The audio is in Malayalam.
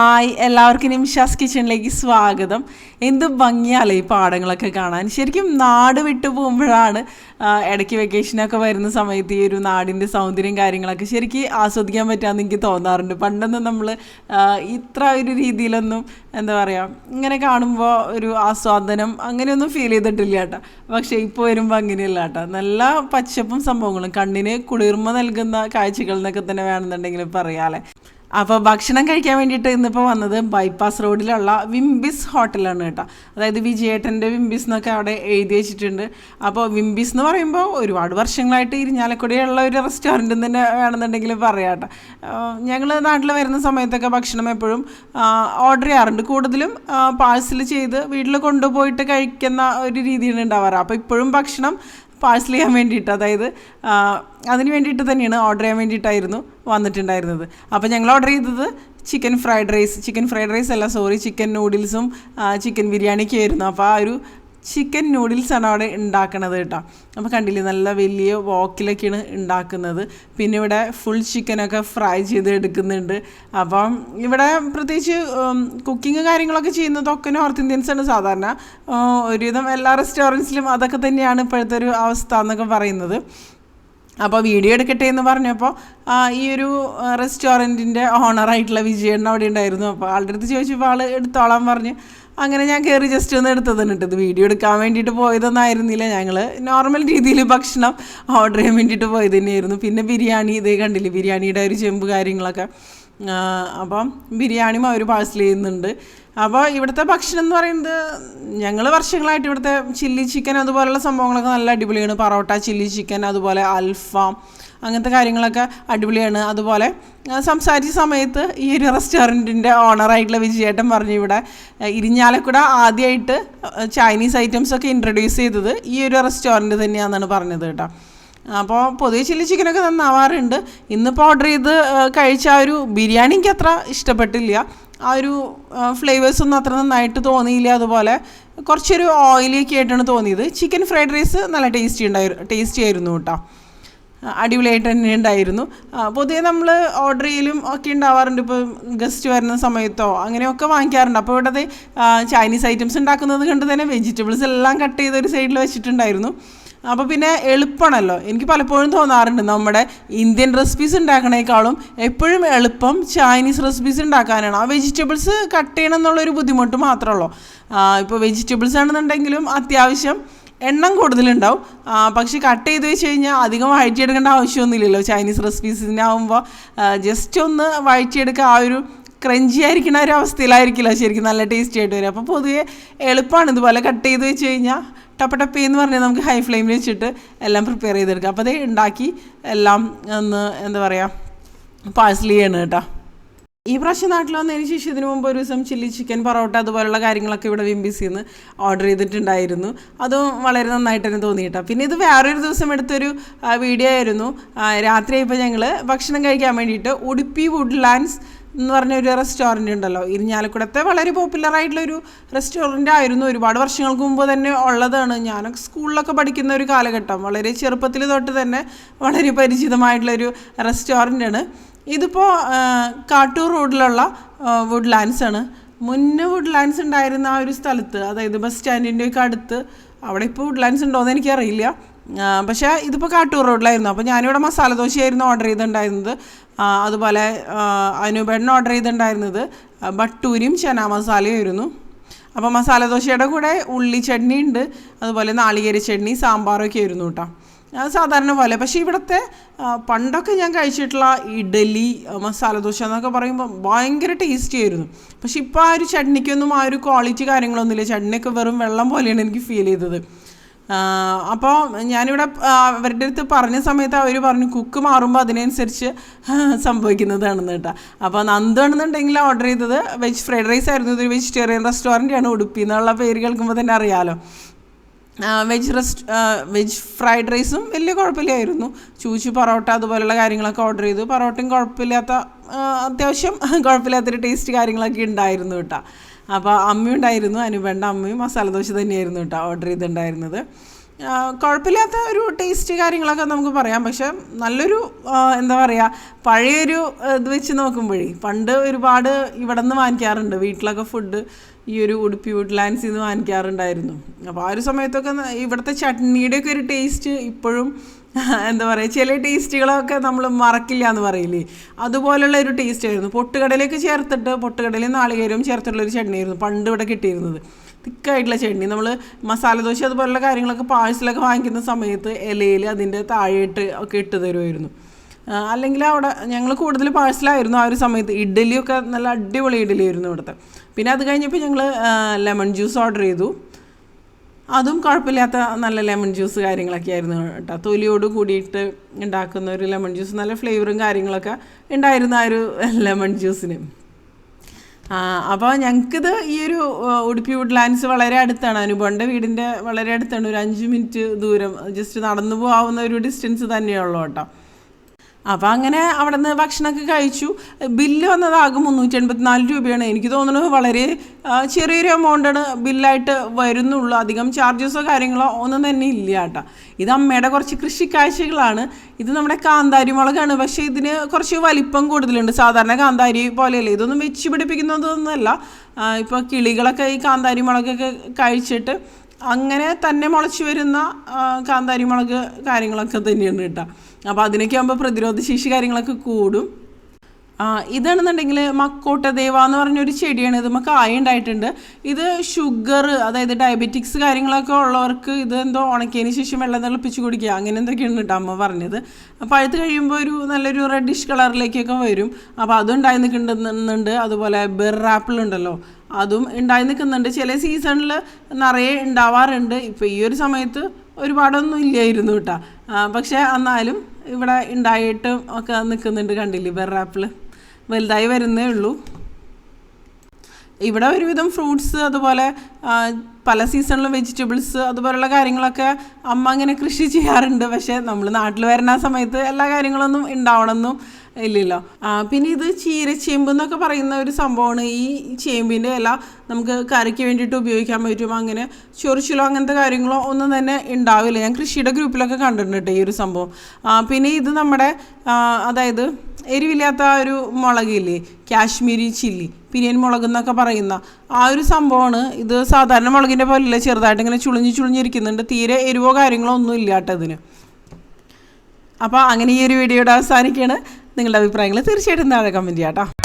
ഹായ് എല്ലാവർക്കും നിമിഷാസ് കിച്ചണിലേക്ക് സ്വാഗതം. എന്ത് ഭംഗിയാലേ ഈ പാടങ്ങളൊക്കെ കാണാൻ. ശരിക്കും നാട് വിട്ടു പോകുമ്പോഴാണ് ഇടയ്ക്ക് വെക്കേഷനൊക്കെ വരുന്ന സമയത്ത് ഈ ഒരു നാടിന്റെ സൗന്ദര്യം കാര്യങ്ങളൊക്കെ ശരിക്കും ആസ്വദിക്കാൻ പറ്റാമെന്ന് എനിക്ക് തോന്നാറുണ്ട്. പണ്ടൊന്നും നമ്മൾ ഇത്ര ഒരു രീതിയിലൊന്നും എന്താ പറയുക ഇങ്ങനെ കാണുമ്പോൾ ഒരു ആസ്വാദനം അങ്ങനെയൊന്നും ഫീൽ ചെയ്തിട്ടില്ല കേട്ടോ. പക്ഷേ ഇപ്പോൾ വരുമ്പോൾ അങ്ങനെയല്ല കേട്ടോ. നല്ല പച്ചപ്പും സംഭവങ്ങളും. കണ്ണിന് കുളിർമ നൽകുന്ന കാഴ്ചകൾ എന്നൊക്കെ തന്നെ വേണമെന്നുണ്ടെങ്കിൽ പറയാമല്ലേ അപ്പോൾ ഭക്ഷണം കഴിക്കാൻ വേണ്ടിയിട്ട് ഇന്നിപ്പോൾ വന്നത് ബൈപ്പാസ് റോഡിലുള്ള വിംബിസ് ഹോട്ടലാണ് കേട്ടോ. അതായത് വിജയേട്ടന്റെ വിംബിസ് എന്നൊക്കെ അവിടെ എഴുതി വെച്ചിട്ടുണ്ട്. അപ്പോൾ വിംബിസ് എന്ന് പറയുമ്പോൾ ഒരുപാട് വർഷങ്ങളായിട്ട് ഇരിഞ്ഞാലക്കുടിയുള്ള ഒരു റെസ്റ്റോറന്റ് തന്നെ വേണമെന്നുണ്ടെങ്കിൽ പറയാം കേട്ടോ. ഞങ്ങൾ നാട്ടിൽ വരുന്ന സമയത്തൊക്കെ ഭക്ഷണം എപ്പോഴും ഓർഡർ ചെയ്യാറുണ്ട്. കൂടുതലും പാഴ്സൽ ചെയ്ത് വീട്ടിൽ കൊണ്ടുപോയിട്ട് കഴിക്കുന്ന ഒരു രീതിയാണ് ഉണ്ടാവാറ്. അപ്പോൾ ഇപ്പോഴും ഭക്ഷണം പാഴ്സൽ ചെയ്യാൻ വേണ്ടിയിട്ട് അതായത് അതിന് വേണ്ടിയിട്ട് തന്നെയാണ് ഓർഡർ ചെയ്യാൻ വേണ്ടിയിട്ടായിരുന്നു വന്നിട്ടുണ്ടായിരുന്നത്. അപ്പോൾ ഞങ്ങൾ ഓർഡർ ചെയ്തത് chicken fried rice chicken fried rice അല്ല സോറി ചിക്കൻ നൂഡിൽസും ചിക്കൻ ബിരിയാണിയൊക്കെ ആയിരുന്നു. അപ്പോൾ ആ ഒരു ചിക്കൻ നൂഡിൽസാണ് അവിടെ ഉണ്ടാക്കുന്നത് കേട്ടോ. അപ്പോൾ കണ്ടില്ലേ നല്ല വലിയ വോക്കിലൊക്കെയാണ് ഉണ്ടാക്കുന്നത്. പിന്നെ ഇവിടെ ഫുൾ ചിക്കനൊക്കെ ഫ്രൈ ചെയ്ത് എടുക്കുന്നുണ്ട് അപ്പം ഇവിടെ പ്രത്യേകിച്ച് കുക്കിംഗ് കാര്യങ്ങളൊക്കെ ചെയ്യുന്നതൊക്കെ നോർത്ത് ഇന്ത്യൻസാണ് സാധാരണ. ഒരുവിധം എല്ലാ റെസ്റ്റോറന്റ്സിലും അതൊക്കെ തന്നെയാണ് ഇപ്പോഴത്തെ ഒരു അവസ്ഥ എന്നൊക്കെ പറയുന്നത്. അപ്പോൾ വീഡിയോ എടുക്കട്ടെ എന്ന് പറഞ്ഞപ്പോൾ ഈ ഒരു റെസ്റ്റോറന്റിന്റെ ഓണറായിട്ടുള്ള വിജയണ്ണ അവിടെ ഉണ്ടായിരുന്നു. അപ്പോൾ ആളുടെ അടുത്ത് ചോദിച്ചപ്പോൾ ആൾ എടുത്തോളാൻ പറഞ്ഞ് അങ്ങനെ ഞാൻ കയറി ജസ്റ്റ് ഒന്ന് എടുത്തു കേട്ടോ ഇത് വീഡിയോ എടുക്കാൻ വേണ്ടിയിട്ട് പോയതൊന്നും ആയിരുന്നില്ല ഞങ്ങൾ നോർമൽ രീതിയിൽ ഭക്ഷണം ഓർഡർ ചെയ്യാൻ വേണ്ടിയിട്ട് പോയത് തന്നെയായിരുന്നു. പിന്നെ ബിരിയാണി ഇതേ കണ്ടില്ലേ? ബിരിയാണിയുടെ ഒരു ചെമ്പ് കാര്യങ്ങളൊക്കെ. അപ്പം ബിരിയാണിയും അവർ പാഴ്സൽ ചെയ്യുന്നുണ്ട്. അപ്പോൾ ഇവിടുത്തെ ഭക്ഷണം എന്ന് പറയുന്നത് ഞങ്ങൾ വർഷങ്ങളായിട്ട് ഇവിടുത്തെ ചില്ലി ചിക്കൻ അതുപോലുള്ള സംഭവങ്ങളൊക്കെ നല്ല അടിപൊളിയാണ്. പറോട്ട ചില്ലി ചിക്കൻ അതുപോലെ അൽഫാം അങ്ങനത്തെ കാര്യങ്ങളൊക്കെ അടിപൊളിയാണ്. അതുപോലെ സംസാരിച്ച സമയത്ത് ഈ ഒരു റെസ്റ്റോറന്റിന്റെ ഓണറായിട്ടുള്ള വിജയേട്ടൻ പറഞ്ഞു ഇവിടെ ഇരിഞ്ഞാലക്കുട ആദ്യമായിട്ട് ചൈനീസ് ഐറ്റംസ് ഒക്കെ ഇൻട്രൊഡ്യൂസ് ചെയ്തത് ഈ ഒരു റെസ്റ്റോറന്റ് തന്നെയാണെന്നാണ് പറഞ്ഞത് കേട്ടോ. അപ്പോൾ പൊതുവെ ചില്ലി ചിക്കനൊക്കെ നന്നാവാറുണ്ട്. ഇന്നിപ്പോൾ ഓർഡർ ചെയ്ത് കഴിച്ച ആ ഒരു ബിരിയാണി എനിക്ക് അത്ര ഇഷ്ടപ്പെട്ടില്ല. ആ ഒരു ഫ്ലേവേഴ്സൊന്നും അത്ര നന്നായിട്ട് തോന്നിയില്ല. അതുപോലെ കുറച്ചൊരു ഓയിലിയൊക്കെ ആയിട്ടാണ് തോന്നിയത്. ചിക്കൻ ഫ്രൈഡ് റൈസ് നല്ല ടേസ്റ്റി ഉണ്ടായിരുന്നു ടേസ്റ്റി ആയിരുന്നു കേട്ടോ. അടിപൊളിയായിട്ട് തന്നെ ഉണ്ടായിരുന്നു. പൊതുവെ നമ്മൾ ഓർഡർ ചെയ്യലും ഒക്കെ ഉണ്ടാവാറുണ്ട്. ഇപ്പോൾ ഗസ്റ്റ് വരുന്ന സമയത്തോ അങ്ങനെയൊക്കെ വാങ്ങിക്കാറുണ്ട്. അപ്പോൾ ഇവിടുത്തെ ചൈനീസ് ഐറ്റംസ് ഉണ്ടാക്കുന്നത് കണ്ട് തന്നെ വെജിറ്റബിൾസ് എല്ലാം കട്ട് ചെയ്ത് ഒരു സൈഡിൽ വെച്ചിട്ടുണ്ടായിരുന്നു. അപ്പോൾ പിന്നെ എളുപ്പമാണല്ലോ. എനിക്ക് പലപ്പോഴും തോന്നാറുണ്ട് നമ്മുടെ ഇന്ത്യൻ റെസിപ്പീസ് ഉണ്ടാക്കണേക്കാളും എപ്പോഴും എളുപ്പം ചൈനീസ് റെസിപ്പീസ് ഉണ്ടാക്കാനാണ്. ആ വെജിറ്റബിൾസ് കട്ട് ചെയ്യണം എന്നുള്ളൊരു ബുദ്ധിമുട്ട് മാത്രമേ ഉള്ളൂ ഇപ്പോൾ വെജിറ്റബിൾസ് ആണെന്നുണ്ടെങ്കിലും അത്യാവശ്യം എണ്ണം കൂടുതലുണ്ടാവും. പക്ഷേ കട്ട് ചെയ്ത് വെച്ച് കഴിഞ്ഞാൽ അധികം വഴറ്റിയെടുക്കേണ്ട ആവശ്യമൊന്നുമില്ലല്ലോ ചൈനീസ് റെസിപ്പീസിനാവുമ്പോൾ ജസ്റ്റ് ഒന്ന് വഴറ്റിയെടുക്കുക ആ ഒരു ക്രഞ്ചി ആയിരിക്കുന്ന ഒരു അവസ്ഥയിലായിരിക്കില്ല ശരിക്കും നല്ല ടേസ്റ്റി ആയിട്ട് വരും അപ്പോൾ പൊതുവേ എളുപ്പമാണ് ഇതുപോലെ കട്ട് ചെയ്ത് വെച്ച് കഴിഞ്ഞാൽ ടപ്പ ടപ്പ എന്ന് പറഞ്ഞാൽ നമുക്ക് ഹൈ ഫ്ലെയിമിൽ വെച്ചിട്ട് എല്ലാം പ്രിപ്പയർ ചെയ്തെടുക്കാം. അപ്പോൾ അത് ഉണ്ടാക്കി എല്ലാം ഒന്ന് എന്താ പറയുക പാഴ്സൽ ചെയ്യണം കേട്ടോ. ഈ പ്രാവശ്യം നാട്ടിൽ വന്നതിന് ശേഷം ഇതിനു മുമ്പ് ഒരു ദിവസം ചില്ലി ചിക്കൻ പൊറോട്ട അതുപോലുള്ള കാര്യങ്ങളൊക്കെ ഇവിടെ വിംബിസിൽ നിന്ന് ഓർഡർ ചെയ്തിട്ടുണ്ടായിരുന്നു. അതും വളരെ നന്നായിട്ട് തന്നെ തോന്നി കേട്ടോ. പിന്നെ ഇത് വേറൊരു ദിവസം എടുത്തൊരു വീഡിയോ ആയിരുന്നു. രാത്രി ആയപ്പോൾ ഞങ്ങൾ ഭക്ഷണം കഴിക്കാൻ വേണ്ടിയിട്ട് ഉടുപ്പി വുഡ്ലാൻഡ്സ് എന്ന് പറഞ്ഞ ഒരു റെസ്റ്റോറന്റ് ഉണ്ടല്ലോ. ഇരിഞ്ഞാലക്കുടത്തെ വളരെ പോപ്പുലർ ആയിട്ടുള്ള ഒരു റെസ്റ്റോറന്റ് ആയിരുന്നു. ഒരുപാട് വർഷങ്ങൾക്ക് മുമ്പ് തന്നെ ഉള്ളതാണ്. ഞാനൊക്കെ സ്കൂളിലൊക്കെ പഠിക്കുന്ന ഒരു കാലഘട്ടം. വളരെ ചെറുപ്പത്തിൽ തൊട്ട് തന്നെ വളരെ പരിചിതമായിട്ടുള്ളൊരു ആണ്. ഇതിപ്പോൾ കാട്ടൂർ റോഡിലുള്ള വുഡ്ലാൻഡ്സ് ആണ്. മുന്നേ വുഡ്ലാൻഡ്സ് ഉണ്ടായിരുന്ന ആ ഒരു സ്ഥലത്ത് അതായത് ബസ് സ്റ്റാൻഡിന്റെ ഒക്കെ അടുത്ത് അവിടെ ഇപ്പോൾ വുഡ്ലാൻഡ്സ് ഉണ്ടോയെന്ന് എനിക്കറിയില്ല. ആ, പക്ഷേ ഇതിപ്പോൾ കാട്ടൂർ റോഡിലായിരുന്നു അപ്പോൾ ഞാനിവിടെ മസാല ദോശയായിരുന്നു ഓർഡർ ചെയ്തിട്ടുണ്ടായിരുന്നത്. അതുപോലെ അനുപേടന് ഓർഡർ ചെയ്തിട്ടുണ്ടായിരുന്നത് ബട്ടൂരിയും ചന മസാലയും ആയിരുന്നു. അപ്പോൾ മസാല ദോശയുടെ കൂടെ ഉള്ളി ചട്നി ഉണ്ട് അതുപോലെ നാളികേര ചട്നി സാമ്പാറൊക്കെ ആയിരുന്നു കേട്ടോ സാധാരണ പോലെ. പക്ഷേ ഇവിടുത്തെ പണ്ടൊക്കെ ഞാൻ കഴിച്ചിട്ടുള്ള ഇഡലി മസാല ദോശ എന്നൊക്കെ പറയുമ്പോൾ ഭയങ്കര ടേസ്റ്റി ആയിരുന്നു. പക്ഷേ ഇപ്പോൾ ആ ഒരു ചട്നിക്കൊന്നും ആ ഒരു ക്വാളിറ്റി കാര്യങ്ങളൊന്നുമില്ല. ചട്നിയൊക്കെ വെറും വെള്ളം പോലെയാണ് എനിക്ക് ഫീൽ ചെയ്തത്. അപ്പോൾ ഞാനിവിടെ അവരുടെ അടുത്ത് പറഞ്ഞ സമയത്ത് അവർ പറഞ്ഞു കുക്ക് മാറുമ്പോൾ അതിനനുസരിച്ച് സംഭവിക്കുന്നതാണെന്ന് കേട്ടോ. അപ്പോൾ നന്ദാണെന്നുണ്ടെങ്കിൽ ഓർഡർ ചെയ്തത് വെജ് ഫ്രൈഡ് റൈസ് ആയിരുന്നു. ഇതൊരു വെജിറ്റേറിയൻ റെസ്റ്റോറന്റാണ് ഉടുപ്പി എന്നുള്ള പേര് കേൾക്കുമ്പോൾ തന്നെ അറിയാമല്ലോ വെജ് റെസ്റ്റ് വെജ് ഫ്രൈഡ് റൈസും വലിയ കുഴപ്പമില്ലായിരുന്നു. ചൂച്ചു പൊറോട്ട അതുപോലുള്ള കാര്യങ്ങളൊക്കെ ഓർഡർ ചെയ്തു. പൊറോട്ടയും കുഴപ്പമില്ലാത്ത അത്യാവശ്യം കുഴപ്പമില്ലാത്തൊരു ടേസ്റ്റ് കാര്യങ്ങളൊക്കെ ഉണ്ടായിരുന്നു കേട്ടോ. അപ്പോൾ അമ്മയുണ്ടായിരുന്നു അനുപേണ്ട അമ്മയും മസാലദോശ തന്നെയായിരുന്നു കേട്ടോ ഓർഡർ ചെയ്തിട്ടുണ്ടായിരുന്നത്. കുഴപ്പമില്ലാത്ത ഒരു ടേസ്റ്റ് കാര്യങ്ങളൊക്കെ നമുക്ക് പറയാം. പക്ഷെ നല്ലൊരു എന്താ പറയുക പഴയൊരു ഇത് വെച്ച് നോക്കുമ്പോഴേ പണ്ട് ഒരുപാട് ഇവിടെ നിന്ന് വാങ്ങിക്കാറുണ്ട്. വീട്ടിലൊക്കെ ഫുഡ് ഈ ഒരു ഉടുപ്പി വുഡ്ലാൻഡ്സിൽ നിന്ന് വാങ്ങിക്കാറുണ്ടായിരുന്നു. അപ്പോൾ ആ ഒരു സമയത്തൊക്കെ ഇവിടുത്തെ ചട്നിയുടെയൊക്കെ ഒരു ടേസ്റ്റ് ഇപ്പോഴും എന്താ പറയുക ചില ടേസ്റ്റുകളൊക്കെ നമ്മൾ മറക്കില്ല എന്ന് പറയില്ലേ? അതുപോലുള്ള ഒരു ടേസ്റ്റ് ആയിരുന്നു. പൊട്ടുകടലേക്ക് ചേർത്തിട്ട് പൊട്ടുകടലയും നാളികേരവും ചേർത്തിട്ടുള്ള ഒരു ചട്നിയായിരുന്നു പണ്ട് ഇവിടെ കിട്ടിയിരുന്നത്. തിക്കായിട്ടുള്ള ചട്നി. നമ്മൾ മസാല ദോശ അതുപോലുള്ള കാര്യങ്ങളൊക്കെ പാഴ്സലൊക്കെ വാങ്ങിക്കുന്ന സമയത്ത് ഇലയിൽ അതിന്റെ താഴെയിട്ട് ഒക്കെ ഇട്ട് തരുമായിരുന്നു. അല്ലെങ്കിൽ അവിടെ ഞങ്ങൾ കൂടുതൽ പാഴ്സലായിരുന്നു ആ ഒരു സമയത്ത്. ഇഡ്ഡലിയൊക്കെ നല്ല അടിപൊളി ഇഡ്ഡലി ആയിരുന്നു ഇവിടുത്തെ. പിന്നെ അത് കഴിഞ്ഞപ്പോൾ ഞങ്ങൾ ലെമൺ ജ്യൂസ് ഓർഡർ ചെയ്തു. അതും കുഴപ്പമില്ലാത്ത നല്ല ലെമൺ ജ്യൂസ് കാര്യങ്ങളൊക്കെ ആയിരുന്നു കേട്ടോ. തൊലിയോട് കൂടിയിട്ട് ഉണ്ടാക്കുന്ന ഒരു ലെമൺ ജ്യൂസ് നല്ല ഫ്ലേവറും കാര്യങ്ങളൊക്കെ ഉണ്ടായിരുന്ന ആ ഒരു ലെമൺ ജ്യൂസിന് അപ്പോൾ ഞങ്ങൾക്കിത് ഈ ഒരു ഉടുപ്പി വുഡ്ലാൻഡ്സ് വളരെ അടുത്താണ്. അനുഭവന്റെ വീടിന്റെ വളരെ അടുത്താണ്. ഒരു അഞ്ച് മിനിറ്റ് ദൂരം. ജസ്റ്റ് നടന്നു പോകാവുന്ന ഒരു ഡിസ്റ്റൻസ് തന്നെയുള്ളൂ കേട്ടോ. അപ്പോൾ അങ്ങനെ അവിടെ നിന്ന് ഭക്ഷണമൊക്കെ കഴിച്ചു. ബില്ല് വന്നതാകും മുന്നൂറ്റി എൺപത്തിനാല് രൂപയാണ്. എനിക്ക് തോന്നുന്നു വളരെ ചെറിയൊരു എമൗണ്ടാണ് ബില്ലായിട്ട് വരുന്നുള്ളൂ. അധികം ചാർജസോ കാര്യങ്ങളോ ഒന്നും തന്നെ ഇല്ല കേട്ടോ. ഇത് അമ്മയുടെ കുറച്ച് കൃഷിക്കാഴ്ചകളാണ്. ഇത് നമ്മുടെ കാന്താരി മുളകാണ് പക്ഷേ ഇതിന് കുറച്ച് വലിപ്പം കൂടുതലുണ്ട്. സാധാരണ കാന്താരി പോലെയല്ല? ഇതൊന്നും വെച്ച് പിടിപ്പിക്കുന്നതൊന്നുമല്ല. ഇപ്പോൾ കിളികളൊക്കെ ഈ കാന്താരി മുളകൊക്കെ കഴിച്ചിട്ട് അങ്ങനെ തന്നെ മുളച്ച് വരുന്ന കാന്താരി മുളക് കാര്യങ്ങളൊക്കെ തന്നെയാണ് കേട്ടോ. അപ്പോൾ അതിനൊക്കെ ആകുമ്പോൾ പ്രതിരോധ ശേഷി കാര്യങ്ങളൊക്കെ കൂടും. ഇതാണെന്നുണ്ടെങ്കിൽ മക്കോട്ടദേവ എന്ന് പറഞ്ഞൊരു ചെടിയാണ്. ഇത് കായ ഉണ്ടായിട്ടുണ്ട്. ഇത് ഷുഗർ അതായത് ഡയബറ്റിക്സ് കാര്യങ്ങളൊക്കെ ഉള്ളവർക്ക് ഇത് എന്തോ ഉണക്കിയതിന് ശേഷം വെള്ളം തിളപ്പിച്ച് കുടിക്കുക. അങ്ങനെ എന്തൊക്കെയാണ് കേട്ടോ അമ്മ പറഞ്ഞത്. പഴുത്ത് കഴിയുമ്പോൾ ഒരു നല്ലൊരു റെഡിഷ് കളറിലേക്കൊക്കെ വരും. അപ്പോൾ അതും ഉണ്ടായി നിൽക്കുന്നുണ്ട്. അതുപോലെ ബെറാപ്പിൾ ഉണ്ടല്ലോ അതും ഉണ്ടായി നിൽക്കുന്നുണ്ട്. ചില സീസണിൽ നിറയെ ഉണ്ടാവാറുണ്ട്. ഇപ്പോൾ ഈ ഒരു സമയത്ത് ഒരുപാടൊന്നും ഇല്ലായിരുന്നു കേട്ടോ പക്ഷേ എന്നാലും ഇവിടെ ഉണ്ടായിട്ട് ഒക്കെ നിൽക്കുന്നുണ്ട് കണ്ടില്ലേ ബെറാപ്പിൾ വലുതായി വരുന്നേ ഉള്ളൂ. ഇവിടെ ഒരുവിധം ഫ്രൂട്ട്സ് അതുപോലെ പല സീസണിലും വെജിറ്റബിൾസ് അതുപോലെയുള്ള കാര്യങ്ങളൊക്കെ അമ്മ അങ്ങനെ കൃഷി ചെയ്യാറുണ്ട്. പക്ഷേ നമ്മൾ നാട്ടിൽ വരുന്ന സമയത്ത് എല്ലാ കാര്യങ്ങളൊന്നും ഉണ്ടാവണമെന്നും ഇല്ലല്ലോ. പിന്നെ ഇത് ചീരച്ചേമ്പ് എന്നൊക്കെ പറയുന്ന ഒരു സംഭവമാണ്. ഈ ചേമ്പിന്റെ ഇല നമുക്ക് കറിക്ക് വേണ്ടിയിട്ട് ഉപയോഗിക്കാൻ പറ്റും. അങ്ങനെ ചൊറിച്ചിലോ അങ്ങനത്തെ കാര്യങ്ങളോ ഒന്നും തന്നെ ഉണ്ടാവില്ല. ഞാൻ കൃഷിയുടെ ഗ്രൂപ്പിലൊക്കെ കണ്ടിട്ടുണ്ട് ഈ ഒരു സംഭവം. പിന്നെ ഇത് നമ്മുടെ അതായത് എരിവില്ലാത്ത ഒരു മുളകില്ലേ കാശ്മീരി ചില്ലി പിരിയൻ മുളക് എന്നൊക്കെ പറയുന്ന ആ ഒരു സംഭവമാണ്. ഇത് സാധാരണ മുളകിന്റെ പോലെയല്ല ചെറുതായിട്ട് ഇങ്ങനെ ചുളിഞ്ഞ് ചുളിഞ്ഞിരിക്കുന്നുണ്ട്. തീരെ എരിവോ കാര്യങ്ങളോ ഒന്നും ഇല്ലാട്ടതിന് അപ്പോൾ അങ്ങനെ ഈ ഒരു വീഡിയോയുടെ അവസാനിക്കുകയാണ് നിങ്ങളുടെ അഭിപ്രായങ്ങൾ തീർച്ചയായിട്ടും താഴെ കമന്റ് ചെയ്യാം കേട്ടോ